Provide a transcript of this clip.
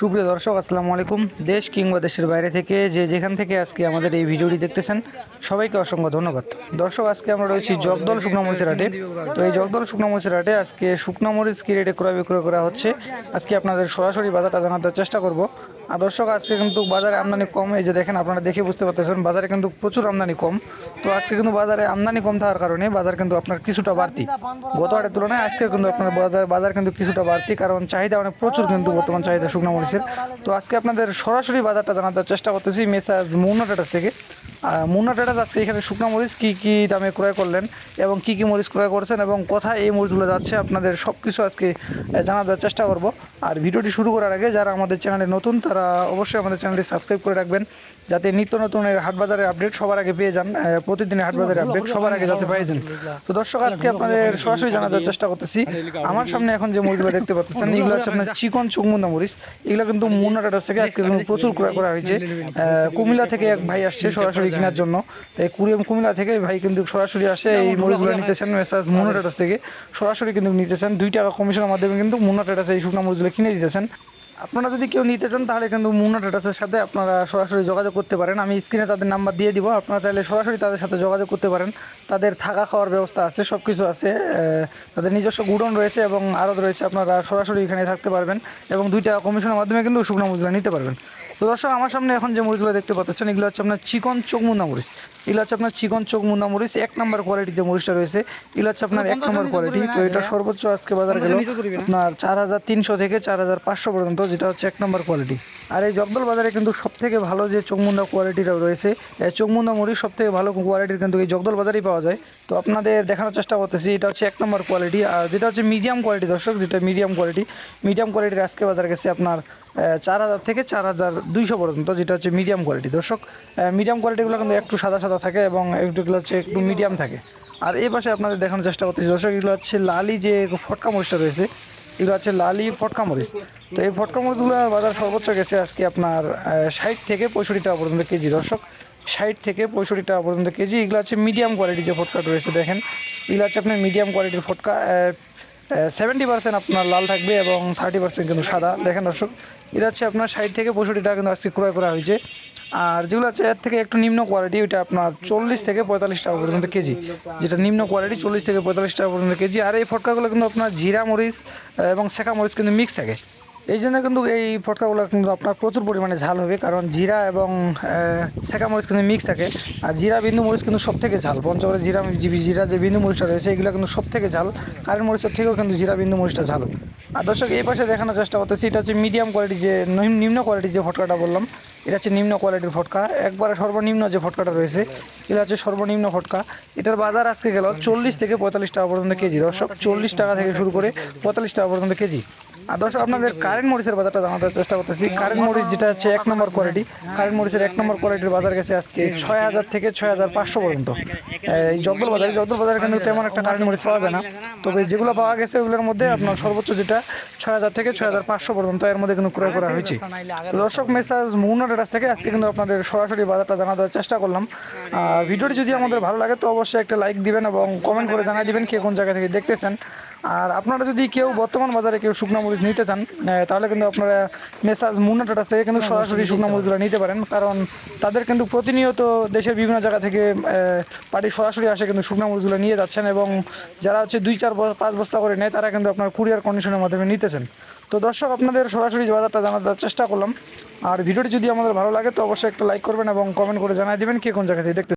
সুপ্রিয় দর্শক, আসসালামু আলাইকুম। দেশ কিংবা দেশের বাইরে থেকে যে যেখান থেকে আজকে আমাদের এই ভিডিওটি দেখতেছেন, সবাইকে অসংখ্য ধন্যবাদ। দর্শক, আজকে আমরা রয়েছি জগদল শুকনো মরিচের হাটে। তো এই জগদল শুকনো মরিচের হাটে আজকে শুকনো মরিচ কি রেটে ক্রয় বিক্রয় করা হচ্ছে, আজকে আপনাদের সরাসরি বাজারটা জানাতে চেষ্টা করব। আর দর্শক, আজকে কিন্তু বাজারে আমদানি কম। এই যে দেখেন, আপনারা দেখে বুঝতে পারতেছেন, বাজারে কিন্তু প্রচুর আমদানি কম। তো আজকে কিন্তু বাজারে আমদানি কম থাকার কারণে বাজার কিন্তু আপনার কিছুটা বাড়তি। গত হাটের তুলনায় আজকে কিন্তু আপনার বাজার বাজার কিন্তু কিছুটা বাড়তি, কারণ চাহিদা অনেক, প্রচুর কিন্তু বর্তমান চাহিদা শুকনো মরিচের। তো আজকে আপনাদের সরাসরি বাজারটা জানাতে চেষ্টা করতেছি মেসাজ মুন্না টাটাস থেকে। মুন্না টাটাস আজকে এখানে শুকনো মরিচ কী কী দামে ক্রয় করলেন এবং কী কী মরিচ ক্রয় করছেন এবং কোথায় এই মরিচগুলো যাচ্ছে, আপনাদের সব কিছু আজকে জানাতে চেষ্টা করব। আর ভিডিওটি শুরু করার আগে যারা আমাদের চ্যানেলে নতুন তারা অবশ্যই আমাদের চ্যানেলটি সাবস্ক্রাইব করে রাখবেন। যাতে নিত্য নতুন এর হাট বাজারের আপডেট সবার আগে পেয়ে যান প্রতিদিনের হাট বাজারের আপডেট সবার আগে যাতে পেয়ে যান। তো দর্শক আজকে আপনাদের সরাসরি জানাতে চেষ্টা করতেছি। আমার সামনে এখন যে মরিচগুলো দেখতে পাচ্ছেন এগুলো হচ্ছে আপনার চিকন চুকমুন্দা মরিচ। এগুলো কিন্তু মুন্না টাটাস থেকে আজকে কিন্তু প্রচুর ক্রয় করা হয়েছে। কুমিল্লা থেকে এক ভাই আসছে সরাসরি কেনার জন্য। এই কুড়িয়াম কুমিল্লা থেকে ভাই কিন্তু সরাসরি আসে এই মরিচগুলো নিতেছেন মেসাজ মুন্না টাটাস থেকে। সরাসরি কিন্তু নিতেছেন দুই টাকা কমিশনের মাধ্যমে কিন্তু মুন্না টাটাস এই শুকনো মরিচগুলো কিনে দিতেছেন। আপনারা যদি কেউ নিতে চান, তাহলে কিন্তু মুন্না টাটাসের সাথে আপনারা সরাসরি যোগাযোগ করতে পারেন। আমি স্ক্রিনে তাদের নাম্বার দিয়ে দিব। আপনারা চাইলে সরাসরি তাদের সাথে যোগাযোগ করতে পারেন। তাদের থাকা খাওয়ার ব্যবস্থা আছে সব কিছু আছে তাদের নিজস্ব গুডন রয়েছে এবং আরও রয়েছে, আপনারা সরাসরি এখানে থাকতে পারবেন এবং দুইটা কমিশনের মাধ্যমে কিন্তু শুকনো মরিচগুলো নিতে পারবেন। তো দর্শক, আমার সামনে এখন যে মরিচগুলো দেখতে পাচ্ছেন, এগুলো হচ্ছে আপনার চিকন চোখ মুন্না মরিচ। এগুলো হচ্ছে আপনার চিকন চোখ মুন্না মরিচ এক নম্বর কোয়ালিটির যে মরিচটা রয়েছে এগুলো হচ্ছে আপনার এক নম্বর কোয়ালিটি তো এটা সর্বোচ্চ আজকে বাজার গেল আপনার চার হাজার তিনশো থেকে চার হাজার পাঁচশো পর্যন্ত যেটা হচ্ছে এক নম্বর কোয়ালিটি আর এই জগদল বাজারে কিন্তু সব থেকে ভালো যে চোখমুন্ডা কোয়ালিটিটা রয়েছে এই চোখমুন্ডা মরিচ সব থেকে ভালো কোয়ালিটির কিন্তু এই জগদল বাজারেই পাওয়া যায়। তো আপনাদের দেখানোর চেষ্টা করতেছি এটা হচ্ছে এক নম্বর কোয়ালিটি আর যেটা হচ্ছে মিডিয়াম কোয়ালিটি দর্শক যেটা মিডিয়াম কোয়ালিটি মিডিয়াম কোয়ালিটির আজকে বাজার গেছে আপনার চার হাজার থেকে চার হাজার দুইশো পর্যন্ত যেটা হচ্ছে মিডিয়াম কোয়ালিটি দর্শক। মিডিয়াম কোয়ালিটিগুলো কিন্তু একটু সাদা সাদা থাকে এবং একটুগুলো হচ্ছে একটু মিডিয়াম থাকে। আর এই পাশে আপনাদের দেখানোর চেষ্টা করতেছি। দর্শক, এগুলো হচ্ছে লালি যে ফটকা মরিচটা রয়েছে, এগুলো হচ্ছে লালি ফটকা মরিচ। তো এই ফটকা মরিচগুলো বাজার সর্বোচ্চ গেছে আজকে আপনার ষাট থেকে পঁয়ষট্টি টাকা পর্যন্ত কেজি। দর্শক, ষাট থেকে পঁয়ষট্টি টাকা পর্যন্ত কেজি। এগুলো হচ্ছে মিডিয়াম কোয়ালিটি যে ফটকা রয়েছে, দেখেন। এগুলো হচ্ছে আপনার মিডিয়াম কোয়ালিটির ফটকা সেভেন্টি পার্সেন্ট আপনার লাল থাকবে এবং থার্টি পার্সেন্ট কিন্তু সাদা। দেখেন দর্শক এটা হচ্ছে আপনার ষাট থেকে পঁয়ষট্টি টাকা কিন্তু আজকে ক্রয় করা হয়েছে। আর যেগুলো আছে, এর থেকে একটু নিম্ন কোয়ালিটি ওইটা আপনার চল্লিশ থেকে পঁয়তাল্লিশ টাকা পর্যন্ত কেজি। যেটা নিম্ন কোয়ালিটি চল্লিশ থেকে পঁয়তাল্লিশ টাকা পর্যন্ত কেজি। আর এই ফটকাগুলো কিন্তু আপনার জিরা মরিচ এবং শেখা মরিচ কিন্তু মিক্স থাকে। এই জন্য কিন্তু এই ফটকাগুলো কিন্তু আপনার প্রচুর পরিমাণে ঝাল হবে, কারণ জিরা এবং শেখা মরিচ কিন্তু মিক্স থাকে। আর জিরা, বিন্দু মরিচ কিন্তু সব থেকে ঝাল। পঞ্চগড়ে জিরা জিরা যে বিন্দু মরিচটা রয়েছে, এগুলো কিন্তু সব থেকে ঝাল। কারেন্ট মরিচের থেকেও কিন্তু জিরা, বিন্দু মরিচটা ঝাল। আর দর্শক, এই পাশে দেখানোর চেষ্টা করতেছি, এটা হচ্ছে মিডিয়াম কোয়ালিটি যে নিম- নিম্ন কোয়ালিটির যে ফটকাটা বললাম, এটা হচ্ছে নিম্ন কোয়ালিটির ফটকা। একবারে সর্বনিম্ন যে ফটকাটা রয়েছে এটা হচ্ছে সর্বনিম্ন ফটকা। এটার বাজার আজকে গেল চল্লিশ থেকে পঁয়তাল্লিশ টাকা পর্যন্ত কেজি। দর্শক, চল্লিশ টাকা থেকে শুরু করে পঁয়তাল্লিশ টাকা পর্যন্ত কেজি। আর দর্শক, আপনাদের কারেন্ট মরিচের বাজারটা জানাতে চেষ্টা করতেছি। কারেন্ট মরিচ যেটা হচ্ছে এক নম্বর কোয়ালিটি কারেন্ট মরিচের এক নম্বর কোয়ালিটির বাজার গেছে আজকে ছয় হাজার থেকে ছয় হাজার পাঁচশো পর্যন্ত। এই জগদল বাজারে জগদল বাজারে কিন্তু তেমন একটা কারেন্ট মরিচ পাওয়া যায় না। তবে যেগুলো পাওয়া গেছে, ওগুলোর মধ্যে আপনার সর্বোচ্চ যেটা ছয় হাজার থেকে ছয় হাজার পাঁচশো পর্যন্ত এর মধ্যে কিন্তু ক্রয় করা হয়েছে। দর্শক মেসাজ মুন্না ডেটাস থেকে আজকে কিন্তু আপনাদের সরাসরি বাজারটা জানাতে চেষ্টা করলাম। ভিডিওটি যদি আমাদের ভালো লাগে, তো অবশ্যই একটা লাইক দিবেন এবং কমেন্ট করে জানিয়ে দিবেন কে কোন জায়গা থেকে দেখতেছেন। আর আপনারা যদি কেউ বর্তমান বাজারে কেউ শুকনো মরিচ নিতে চান তাহলে কিন্তু আপনারা মেসাজ মুন্না টাটা থেকে কিন্তু সরাসরি শুকনো মরিচগুলো নিতে পারেন। কারণ তাদের কিন্তু প্রতিনিয়ত দেশের বিভিন্ন জায়গা থেকে পার্টি সরাসরি আসে কিন্তু শুকনো মরিচগুলো নিয়ে যাচ্ছেন এবং যারা হচ্ছে দুই চার পাঁচ বস্তা করে নেয় তারা কিন্তু আপনার কুরিয়ার কন্ডিশনের মাধ্যমে নিতেছেন তো দর্শক আপনাদের সরাসরি বাজারটা জানার চেষ্টা করলাম। আর ভিডিওটি যদি আমাদের ভালো লাগে তো অবশ্যই একটা লাইক করবেন এবং কমেন্ট করে জানাই দেবেন কে কোন জায়গা থেকে দেখতে